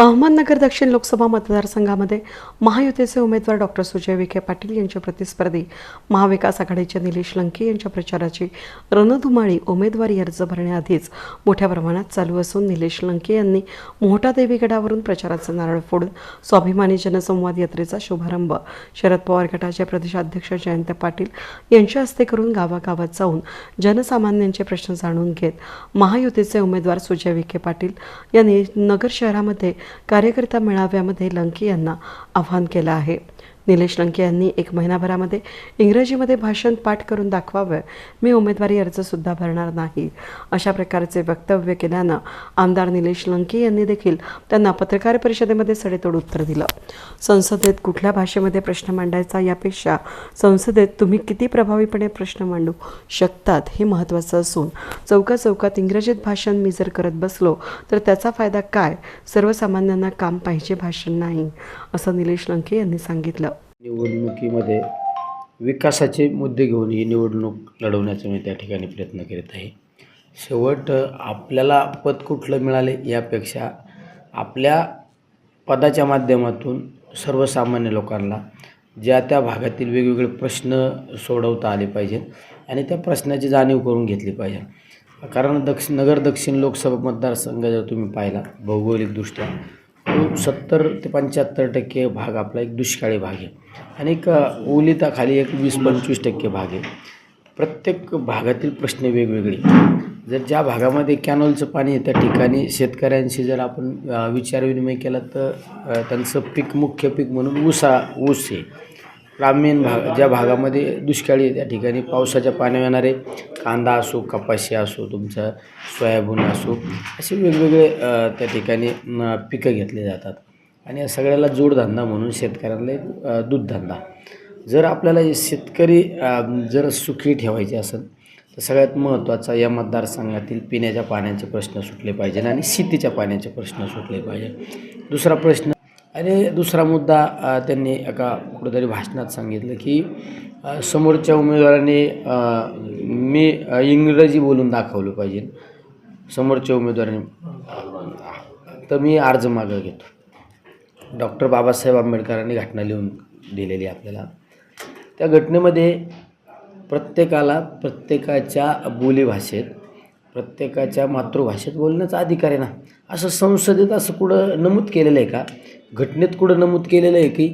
अहमदनगर दक्षिण लोकसभा मतदारसंघामध्ये महायुतीचे उमेदवार डॉक्टर सुजय विखे पाटील यांचे प्रतिस्पर्धी महाविकास आघाडीचे निलेश लंके यांच्या प्रचाराची रणधुमाळी उमेदवारी अर्ज भरण्याआधीच मोठ्या प्रमाणात चालू असून निलेश लंके यांनी मोहटा देवीगडावरून प्रचाराचा नारळ फोडून स्वाभिमानी जनसंवाद यात्रेचा शुभारंभ शरद पवार गटाचे प्रदेशाध्यक्ष जयंत पाटील यांच्या हस्ते करून गावागावात जाऊन जनसामान्यांचे प्रश्न जाणून घेत महायुतीचे उमेदवार सुजय विखे पाटील यांनी नगर शहरामध्ये कार्यकर्ता मेळाव्यामध्ये लंके यांना आवाहन केलं आहे. निलेश लंके यांनी एक महिनाभरामध्ये इंग्रजीमध्ये भाषण पाठ करून दाखवावं. मी उमेदवारी अर्जसुद्धा भरणार नाही. अशा प्रकारचे वक्तव्य केल्यानं आमदार निलेश लंके यांनी देखील त्यांना पत्रकार परिषदेमध्ये सडेतोड उत्तर दिलं. संसदेत कुठल्या भाषेमध्ये प्रश्न मांडायचा यापेक्षा संसदेत तुम्ही किती प्रभावीपणे प्रश्न मांडू शकतात हे महत्त्वाचं असून चौका चौकात इंग्रजीत भाषण मी जर करत बसलो तर त्याचा फायदा काय? सर्वसामान्यांना काम पाहिजे भाषण नाही असं निलेश लंके यांनी सांगितलं. निवडणुकीमध्ये विकासाचे मुद्दे घेऊन ही निवडणूक लढवण्याचा मी त्या ठिकाणी प्रयत्न करीत आहे. शेवट आपल्याला पद कुठलं मिळाले यापेक्षा आपल्या पदाच्या माध्यमातून सर्वसामान्य लोकांना ज्या त्या भागातील वेगवेगळे प्रश्न सोडवता आले पाहिजेत आणि त्या प्रश्नाची जाणीव करून घेतली पाहिजे. कारण दक्षिण नगर दक्षिण लोकसभा मतदारसंघ जर तुम्ही पाहिला भौगोलिकदृष्ट्या तो सत्तर ते पंच्याहत्तर टक्के भाग आपला एक दुष्काळी भाग आहे. आणि एक ओलिताखाली एक वीस पंचवीस टक्के भाग आहे. प्रत्येक भागातील प्रश्न वेगवेगळे. जर ज्या भागामध्ये कॅनॉलचं पाणी आहे त्या ठिकाणी शेतकऱ्यांशी जर आपण विचारविनिमय केला तर त्यांचं पीक मुख्य पीक म्हणून ऊसा ऊस आहे. ग्रामीण भाग ज्या भागामध्ये दुष्काळी आहे त्या ठिकाणी पावसाच्या पाण्यावर येणारे कांदा असो कपाशी असो तुमचं सोयाबीन असो असे वेगवेगळे त्या ठिकाणी पिकं घेतली जातात. आणि या सगळ्याला जोडधंदा म्हणून शेतकऱ्यांना एक दूधधंदा. जर आपल्याला शेतकरी जर सुखी ठेवायचे असेल तर सगळ्यात महत्त्वाचा या मतदारसंघातील पिण्याच्या पाण्याचे प्रश्न सुटले पाहिजे आणि शेतीच्या पाण्याचे प्रश्न सुटले पाहिजे दुसरा प्रश्न आणि दुसरा मुद्दा त्यांनी एका कुठेतरी भाषणात सांगितलं की समोरच्या उमेदवाराने मी इंग्रजी बोलून दाखवलं पाहिजे. समोरच्या उमेदवाराने तर मी अर्ज मागं घेतो. डॉक्टर बाबासाहेब आंबेडकरांनी घटना लिहून दिलेली आपल्याला. त्या घटनेमध्ये प्रत्येकाला प्रत्येकाच्या बोलीभाषेत प्रत्येकाच्या मातृभाषेत बोलण्याचा अधिकार आहे ना? असं संसदेत असं कुठं नमूद केलेलं आहे का? घटनेत कुठं नमूद केलेलं आहे की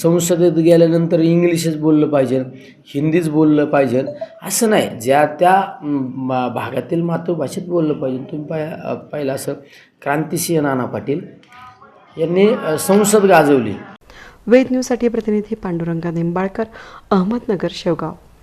संसदेत गेल्यानंतर इंग्लिशच बोललं पाहिजे हिंदीच बोललं पाहिजे? असं नाही. ज्या त्या भागातील मातृभाषेत बोललं पाहिजे. तुम्ही पाय पाहिलं असं क्रांतिसिंह नाना पाटील यांनी संसद गाजवली. वेद न्यूजसाठी प्रतिनिधी पांडुरंगा निंबाळकर अहमदनगर शेवगाव.